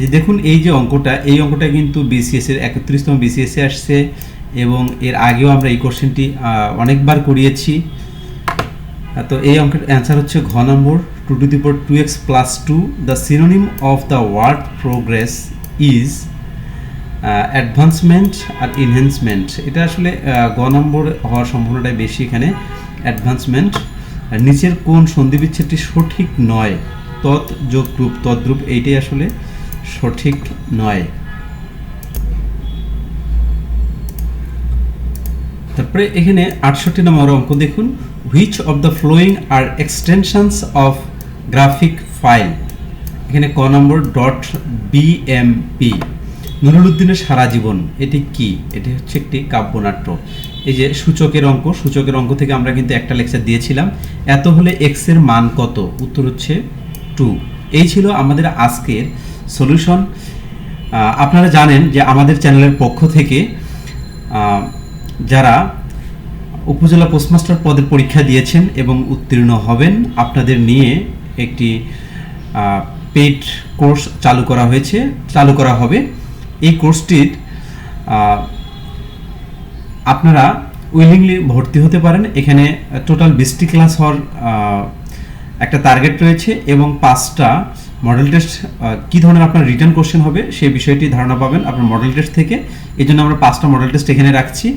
এই যে দেখুন, এই যে অঙ্কটা, এই অঙ্কটা কিন্তু বিসিএস এর একত্রিশতম বিসিএস আসছে এবং এর আগেও আমরা এই কোশ্চেনটি অনেকবার করিয়েছি। তো এই অঙ্কের অ্যান্সার হচ্ছে ঘ number two to the power two x plus two the synonym of the word progress is advancement R enhancement এটা আসলে গ নম্বর হওয়ার সম্ভাবনাটাই বেশি এখানে অ্যাডভান্সমেন্ট নিচের কোন সন্ধিবিচ্ছেদটি সঠিক নয়, তৎ যোগ গ্রুপ তদ্রূপ, এইটাই আসলে সঠিক নয়। তারপরে এখানে আটষট্টি নম্বর অঙ্ক দেখুন। Which of the following are extensions of graphic file এখানে ক নম্বর ডট বিএমপি নুরুল উদ্দিনের সারা জীবন, এটি কি? এটি হচ্ছে একটি কাব্যনাট্য। এই যে সূচকের অঙ্ক সূচকের অঙ্ক থেকে আমরা কিন্তু একটা লেকচার দিয়েছিলাম। এত হলে এক্সের মান কত? উত্তর হচ্ছে টু এই ছিল আমাদের আজকের সলিউশন আপনারা জানেন যে আমাদের চ্যানেলের পক্ষ থেকে যারা উপজেলা পোস্টমাস্টার পদের পরীক্ষা দিয়েছেন এবং উত্তীর্ণ হবেন, আপনাদের নিয়ে একটি পেড কোর্স চালু করা হয়েছে, চালু করা হবে। এই কোর্সটির আপনারা উইলিংলি ভর্তি হতে পারেন। এখানে টোটাল বিশটি ক্লাস হওয়ার একটা টার্গেট রয়েছে এবং পাঁচটা মডেল টেস্ট কী ধরনের আপনার রিটার্ন কোশ্চেন হবে সেই বিষয়টি ধারণা পাবেন আপনার মডেল টেস্ট থেকে। এই জন্য আমরা পাঁচটা মডেল টেস্ট এখানে রাখছি।